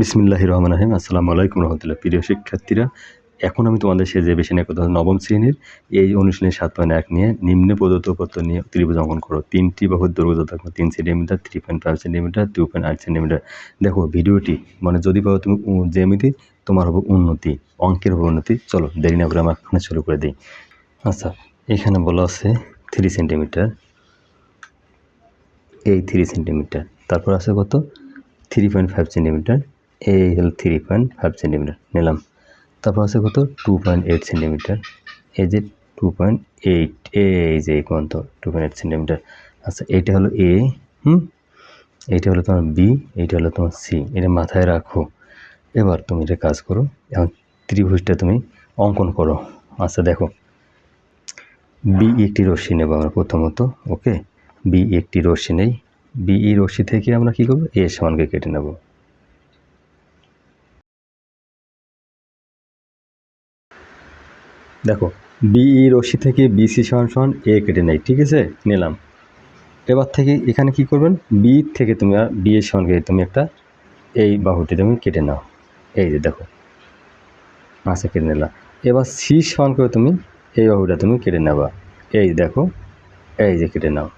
বিসমিল্লাহ রহমান রহিম। আসসালামু আলাইকুম রহমতুল্লাহ। প্রিয় শিক্ষার্থীরা, এখন আমি তোমাদের সে যে বেশি নিয়ে কথা নবম শ্রেণির, এই অনুশীলনী সাত পয়েন্ট এক নিয়ে নিম্ন প্রদত্ত পত্র নিয়ে ত্রিভুজ অঙ্কন করো। তিনটি বাহুর দৈর্ঘ্য থাকবে, তিন centimetre three point five centimetre two point আট সেন্টিমিটার দেখো, ভিডিওটি মানে যদি পাও তুমি জ্যামিতি, তোমার হবে উন্নতি, অঙ্কের হবে উন্নতি। চলো, দেরি না করে আমার এখানে শুরু করে দিই। আচ্ছা এখানে বলা আছে থ্রি সেন্টিমিটার এই থ্রি সেন্টিমিটার তারপর আছে কত? থ্রি পয়েন্ট ফাইভ সেন্টিমিটার এই হলো থ্রি পয়েন্ট ফাইভ সেন্টিমিটার নিলাম। তারপর আছে কত? টু পয়েন্ট এইট সেন্টিমিটার এই যে টু পয়েন্ট এইট এই যে এই পর্যন্ত টু পয়েন্ট এইট সেন্টিমিটার আচ্ছা এইটা হলো এ হুম? এইটা হলো তোমার বি এইটা হলো তোমার সি এটা মাথায় রাখো। এবার তুমি এটা কাজ করো। এখন ত্রিভুজটা তুমি অঙ্কন করো। আচ্ছা দেখো। বি একটি রশ্মি নেব আমরা প্রথমত ওকে বি একটি রশ্মি নেই। বি রশ্মি থেকে আমরা কী করব? এ সমানকে কেটে নেব। দেখো বি ই রশ্মি থেকে বিসি সমান সমান এ কেটে নেই, ঠিক আছে? নিলাম। এবার থেকে এখানে কি করবেন? বি থেকে তুমি বি এর সমান কেটে তুমি একটা এই বাহুটি তুমি কেটে নাও। এই যে দেখো আচ্ছা কেটে নিলাম এবার সি সমান করে তুমি এই বাহুটা তুমি কেটে নেবা। এই দেখো, এই যে কেটে নাও।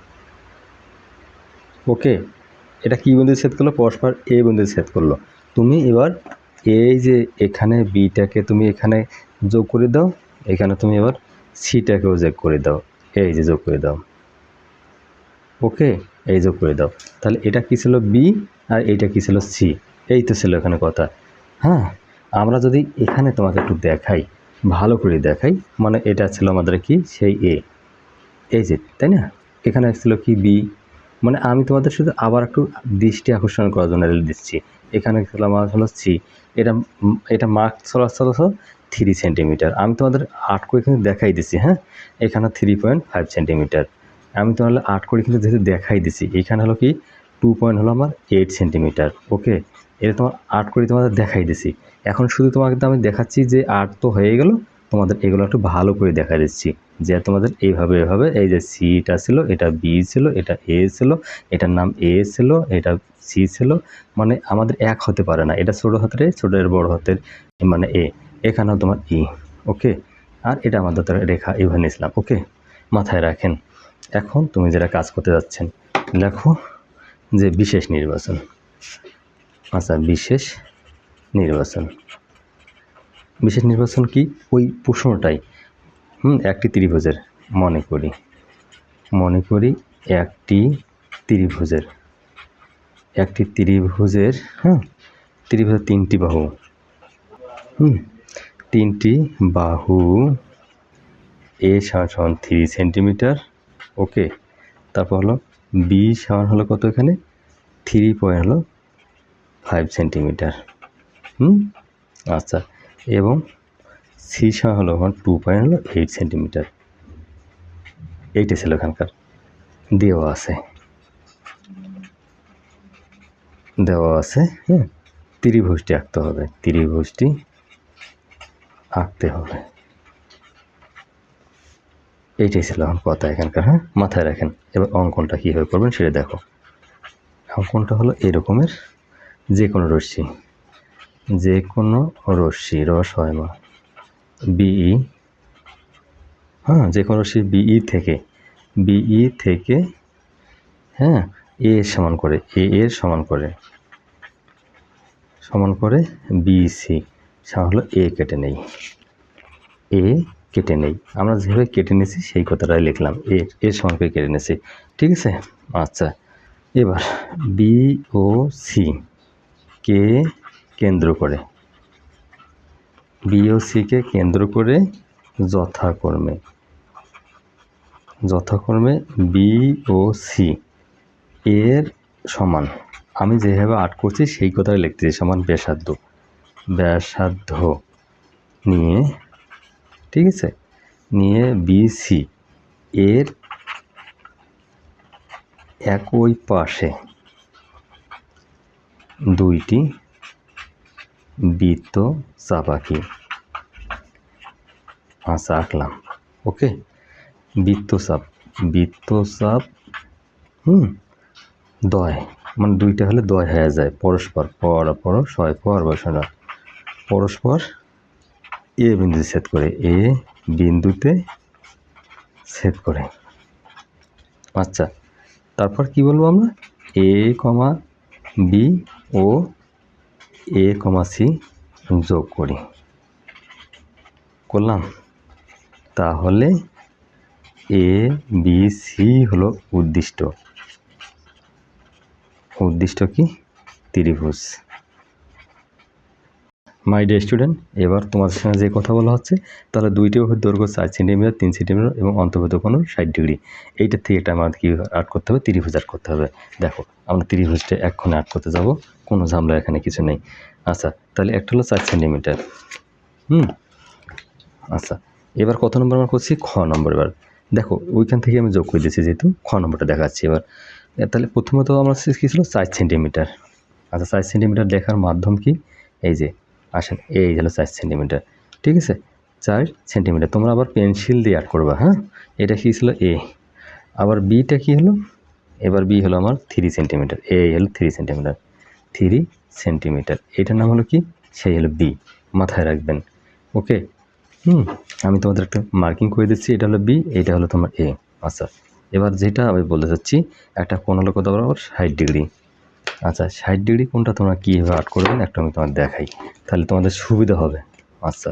ওকে? এটা কি বিন্দু ছেদ করল? পরস্পর এ বিন্দু ছেদ করল। তুমি এবার এই যে এখানে বিটাকে তুমি এখানে যোগ করে দাও এখানে তুমি এবার সিটাকেও যোগ করে দাও। এই যে যোগ করে দাও। ওকে, এই যোগ করে দাও। তাহলে এটা কী ছিল বি আর এইটা কী ছিল সি এই তো ছিল এখানে কথা। হ্যাঁ আমরা যদি এখানে তোমাকে একটু দেখাই, ভালো করে দেখাই মানে এটা ছিল আমাদের কি? সেই এ এই যে, তাই না? এখানে ছিল কি বি মানে আমি তোমাদের শুধু আবার একটু দৃষ্টি আকর্ষণ করার জন্য দিচ্ছি। এখানে ছিল হলো সি। এটা এটা মার্ক চলা চলো থ্রি সেন্টিমিটার আমি তোমাদের আট করে কিন্তু দেখাই দিছি হ্যাঁ? এখানে থ্রি পয়েন্ট ফাইভ সেন্টিমিটার আমি তোমার আট করে কিন্তু যেহেতু দেখাই দিছি, এখানে হলো কি টু পয়েন্ট হলো আমার এইট সেন্টিমিটার ওকে এটা তোমার আট করে তোমাদের দেখাই দিছি। এখন শুধু তোমাকে আমি দেখাচ্ছি যে আট তো হয়ে গেল তোমাদের এগুলো একটু ভালো করে দেখা দিচ্ছি যে তোমাদের এইভাবে এভাবে এই যে সিটা ছিল এটা বি ছিল এটা এ ছিল এটার নাম এ ছিল এটা সি ছিল মানে আমাদের এক হতে পারে না। এটা ছোটো হাতের এ, ছোটোর বড় হাতের মানে এ এখানেও তোমার ই ওকে? আর এটা আমাদের রেখা এইভাবে নিয়েছিলাম ওকে? মাথায় রাখেন। এখন তুমি যেটা কাজ করতে যাচ্ছেন লেখো যে বিশেষ নির্বাচন। আচ্ছা বিশেষ নির্বাচন। বিশেষ নির্বাচন কি? ওই প্রশ্নটাই। হুম, একটি ত্রিভুজের, মনে করি। মনে করি একটি ত্রিভুজের। একটি ত্রিভুজের হ্যাঁ ত্রিভুজের তিনটি বাহু। হুম, তিনটি বাহু। এ সমান সমান থ্রি সেন্টিমিটার, ওকে। তারপর হলো বি সমান হলো কত এখানে? থ্রি পয়েন্ট হলো ফাইভ সেন্টিমিটার। হুম আচ্ছা। এবং সি সমান হলো আমার টু পয়েন্ট হলো এইট সেন্টিমিটার এইটা ছিল এখানকার। দেওয়া আছে। দেওয়া আছে হ্যাঁ। ত্রিভুজটি আঁকতে হবে। ত্রিভুজটি আঁকতে হবে। এইটাই ছিল আমার কথা এখানকার হ্যাঁ। মাথায় রাখেন এবার অঙ্কনটা কীভাবে করবেন সেটা দেখো। অঙ্কনটা হলো এরকমের যে কোনো রশ্মি। যে কোনো রশ্মি, রস হয় মা বিই হ্যাঁ যে কোনো রশ্মি বিই থেকে বিই থেকে হ্যাঁ এ এর সমান করে, এ এর সমান করে সমান করে বিসি। হলো এ কেটে নেই। এ কেটে নেই। আমরা যেভাবে কেটে নিয়েছি, সেই কথাটাই লিখলাম। এ এর সমান করে কেটে নিয়েছি। ঠিক আছে? আচ্ছা। এবার বি ও সি কে কেন্দ্র করে। বি ও সিকে কেন্দ্র করে যথাক্রমে। যথাক্রমে বি ও সি এর সমান। আমি যেভাবে আর্ট করছি, সেই কথাই লিখতেছি সমান ব্যাসার্ধ। ব্যাসার্ধ নিয়ে, ঠিক আছে? নিয়ে বিসি এর একই পাশে দুইটি বৃত্ত চাপাকি। আচ্ছা আঁকলাম ওকে? বৃত্তচাপ বৃত্তচাপ হুম, দয়। মানে দুইটা হলে দয় হয়ে যায়। পরস্পর পর পর, ছয় পর বসানো পরস্পর এ বিন্দুতে ছেদ করে, এ বিন্দুতে ছেদ করে। আচ্ছা তারপর কি বলব আমরা? এ, কমা, বি, ও এ কমা সি যোগ করি। করলাম। তাহলে এ, বি, সি হলো উদ্দিষ্ট। উদ্দিষ্ট কি? ত্রিভুজ। মাই ডে স্টুডেন্ট এবার তোমাদের সঙ্গে যে কথা বলা হচ্ছে, তাহলে দুইটি বাহুর দৈর্ঘ্য চার সেন্টিমিটার তিন সেন্টিমিটার এবং অন্তর্ভুক্ত কোনো ষাট ডিগ্রি এইটার থেকে এটা আমাদের কী আর্ট করতে হবে? ত্রিভুজ আর্ট করতে হবে। দেখো, আমরা ত্রিভুজটা এক্ষণে আর্ট করতে যাব, কোনো ঝামেলা এখানে কিছু নেই। আচ্ছা তাহলে একটা হলো চার সেন্টিমিটার হুম? আচ্ছা এবার কত নম্বর আমরা করছি? খ নম্বর এবার। দেখো, ওইখান থেকে আমি যোগ করে দিয়েছি যেহেতু, খ নম্বরটা দেখাচ্ছি এবার। তাহলে প্রথমত আমার কী ছিল? চার সেন্টিমিটার আচ্ছা চার সেন্টিমিটার দেখার মাধ্যম কি? এই যে আসেন, এই হলো চার সেন্টিমিটার ঠিক আছে? চার সেন্টিমিটার তোমরা আবার পেন্সিল দিয়ে অ্যাড করবা হ্যাঁ? এটা কী ছিল? এ আবার বিটা কী হলো? এবার বি হলো আমার থ্রি সেন্টিমিটার এ হলো থ্রি সেন্টিমিটার থ্রি সেন্টিমিটার এটার নাম হলো কি? সেই হলো বি মাথায় রাখবেন। ওকে হুম, আমি তোমাদের একটা মার্কিং করে দিচ্ছি। এটা হলো বি এটা হলো তোমার এ আচ্ছা এবার যেটা আমি বলতে চাচ্ছি, একটা কোন হলো কত বরাবর ষাট ডিগ্রি আচ্ছা ষাট ডিগ্রি কোনটা তোমরা কীভাবে আর্ট করবেন? একটা আমি তোমার দেখাই। তাহলে তোমাদের সুবিধা হবে। আচ্ছা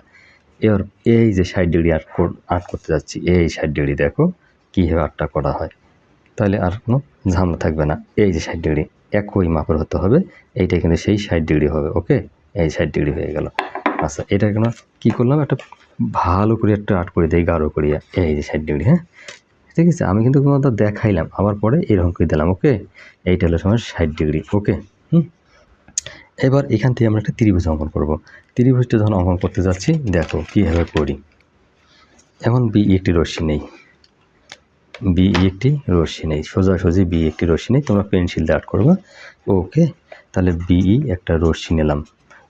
এবার এই যে ষাট ডিগ্রি আর্ট আর্ট করতে যাচ্ছি, এই ষাট ডিগ্রি দেখো কীভাবে আর্টটা করা হয়। তাহলে আর কোনো ঝামেলা থাকবে না। এই যে ষাট ডিগ্রি, একই মাপের হতে হবে। এইটা কিন্তু সেই ষাট ডিগ্রি হবে, ওকে? এই ষাট ডিগ্রি হয়ে গেল। আচ্ছা এটা কেন কী করলাম? একটা ভালো করে একটা আর্ট করে দিই, গাঢ় করিয়া। এই যে ষাট ডিগ্রি হ্যাঁ? ঠিক আছে? আমি কিন্তু তোমাদের দেখাইলাম। আবার পরে এরকম করে দিলাম ওকে এইটা হলো সময় ষাট ডিগ্রি ওকে হুম? এবার এখান থেকে আমরা একটা ত্রিভুজ অঙ্কন করব। ত্রিভুজটা যখন অঙ্কন করতে যাচ্ছি, দেখো কীভাবে করি। এখন বি একটি রশ্মি নেই। বি একটি রশ্মি নেই। সোজাসুজি বি একটি রশ্মি নেই। তোমরা পেন্সিল দিয়ে আর্ট করবা ওকে তাহলে বিই একটা রশ্মি নিলাম।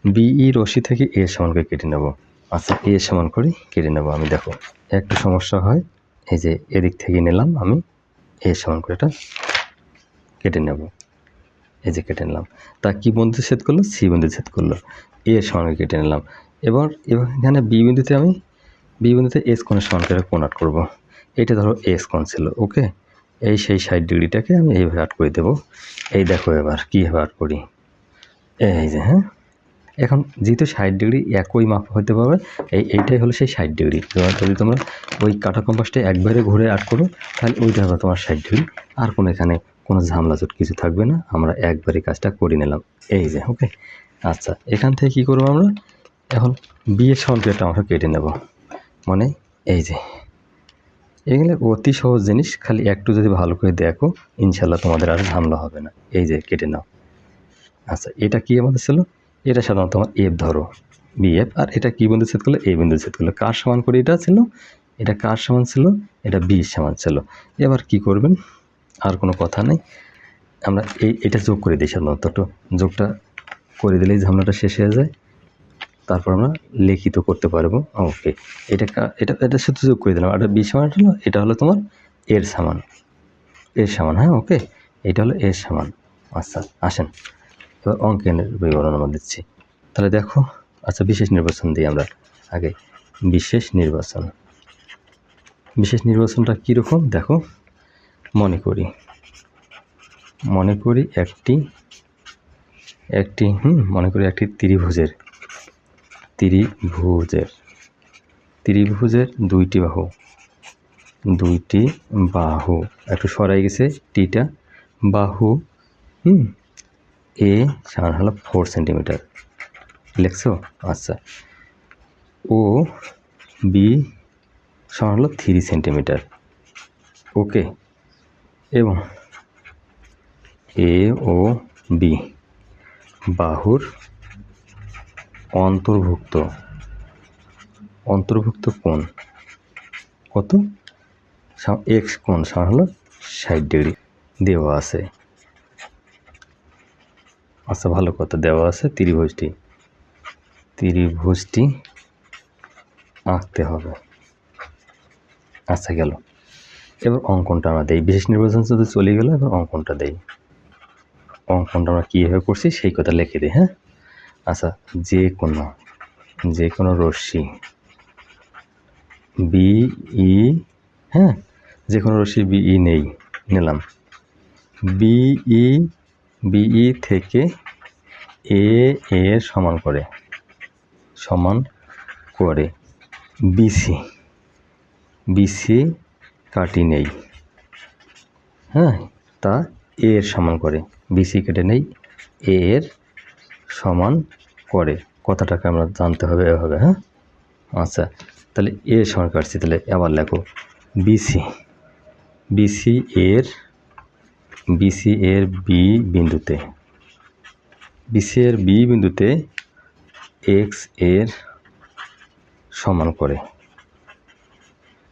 বিই রশ্মি থেকে এ সমান করে কেটে নেব। আচ্ছা এ সমান করে কেটে নেব আমি, দেখো। একটা সমস্যা হয় এই যে এদিক থেকে নিলাম আমি এ সমান করে এটা কেটে নেব। এই যে কেটে নিলাম। তা কি বন্ধু ছেদ করল? সি বিন্দু ছেদ করল। এ সমান কেটে নিলাম। এবার এবার এখানে বি বিন্দুতে আমি, বি বিন্দুতে এস কোণের সমান করে কোণ আট করব। এটা ধরো এস কোণ ছিল, ওকে? এই সেই ষাট ডিগ্রিটাকে আমি এইভাবে আট করে দেবো। এই দেখো এবার কীভাবে আট করি। এই যে হ্যাঁ? এখন যেহেতু ষাট ডিগ্রি একই মাপ হতে পারবে, এই এইটাই হলো সেই ষাট ডিগ্রি। যদি তোমরা ওই কাটা কম্পাসটা একবারে ঘুরে আট করো, তাহলে ওইটা হবে তোমার ষাট ডিগ্রি। আর কোনো এখানে কোনো ঝামলা চোট কিছু থাকবে না, আমরা একবারে কাজটা করে নিলাম। এই যে ওকে আচ্ছা এখান থেকে কী করব আমরা? এখন বিয়ের সংক্রিয়াটা আমরা কেটে নেব। মানে এই যে, এগুলো অতি সহজ জিনিস, খালি একটু যদি ভালো করে দেখো ইনশাল্লাহ তোমাদের আর ঝামলা হবে না। এই যে, কেটে নাও। আচ্ছা এটা কি আমাদের ছিল? এটা সাধারণত আমার এফ ধরো বিএফ আর এটা কি বিন্দু ছেদ করল? এ বিন্দু ছেদ করল। কার সমান করে এটা ছিল? এটা কার সমান ছিল? এটা বি সমান ছিল। এবার কি করবেন? আর কোনো কথা নেই। আমরা এই, এটা যোগ করে দিই সাধারণত। একটু যোগটা করে দিলেই ঝামেলাটা শেষ হয়ে যায়। তারপর আমরা লিখিত করতে পারব। ওকে এটা এটা এটা শুধু যোগ করে দিলাম। এটা বি সমান হলো এটা হলো তোমার এর সমান। এর সমান হ্যাঁ? ওকে এটা হলো এর সমান। আচ্ছা আসেন। অঙ্কের বিবরণ আমরা দিচ্ছি। তাহলে দেখো আচ্ছা বিশেষ নির্বাচন দিই আমরা আগে। বিশেষ নির্বাচন। বিশেষ নির্বাচনটা কীরকম? দেখো, মনে করি। মনে করি একটি একটি, হুম, মনে করি একটি ত্রিভুজের। ত্রিভুজের। ত্রিভুজের দুইটি বাহু। দুইটি বাহু। একটু সরাই গেছে, টিটা বাহু। হুম এ সমান হলো ফোর সেন্টিমিটার। লিখছো? আচ্ছা। ও বি সমান হলো থ্রি সেন্টিমিটার। ওকে। এবং এ ও বি বাহুর অন্তর্ভুক্ত। অন্তর্ভুক্ত কোণ কত? এক্স কোণ সমান হলো ষাট ডিগ্রি। দেওয়া আছে। আচ্ছা ভালো কথা, দেওয়া আছে। ত্রিভুজটি ত্রিভুজটি আঁকতে হবে। আচ্ছা গেল। এবার অঙ্কনটা আমরা দেই। বিশেষ নির্বাচন শুধু চলে গেল, এবার অঙ্কনটা দেই। অঙ্কনটা আমরা কীভাবে করছি, সেই কথা লিখে দিই হ্যাঁ? আচ্ছা যে কোনো যে কোনো রশ্মি বিই হ্যাঁ? যে কোনো রশ্মি বিই নেই, নিলাম। বিই বিই থেকে এ এর সমান করে সমান করে বিসি। বিসি কাটি নেই। হ্যাঁ তা এ এর সমান করে, বিসি কেটে নেই, এ এর সমান করে। কথাটাকে আমরা জানতে হবে এভাবে হ্যাঁ? আচ্ছা তাহলে এ সমান কাটছি, তাহলে আবার লেখো বিসি। বিসি এর বিসি এর বি বিন্দুতে। বিসি এর বি বিন্দুতে এক্সের সমান করে।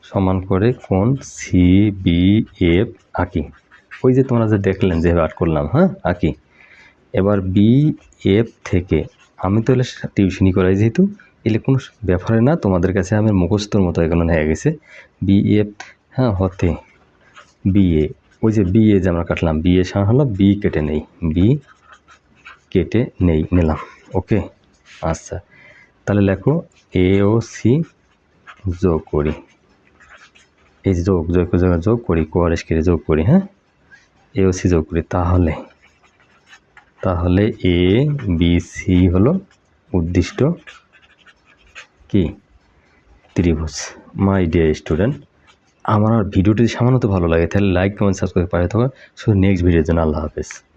সমান করে কোন সি বি এফ আঁকি। ওই যে তোমরা যে দেখলেন যে আর্ট করলাম হ্যাঁ আঁকি। এবার বি এফ থেকে আমি তো টিউশনি করাই যেহেতু, এলে কোনো ব্যাপারে না, তোমাদের কাছে আমি মুখস্থর মতো এগুলো হয়ে গেছে। বি এফ হ্যাঁ হতে। বি এ ওই যে বি এ যে আমরা কাটলাম বি এ সমান হলো বি কেটে নেই বি কেটে নেই, নিলাম ওকে আচ্ছা তাহলে লেখো এ ও সি যোগ করি, এই যোগ যোগ যোগ করি কোয়ারেস কেটে যোগ করি হ্যাঁ? এ ও সি যোগ করি, তাহলে তাহলে এ বি সি হলো উদ্দিষ্ট কি? ত্রিভুজ মাই ডিয়ার স্টুডেন্ট আমার ভিডিওটি সামান্য তো ভালো লাগে, তাহলে লাইক কমেন্ট সাবস্ক্রাইব পাঠাতে থাকো শুধু নেক্সট ভিডিওর জন্য আল্লাহ হাফেজ।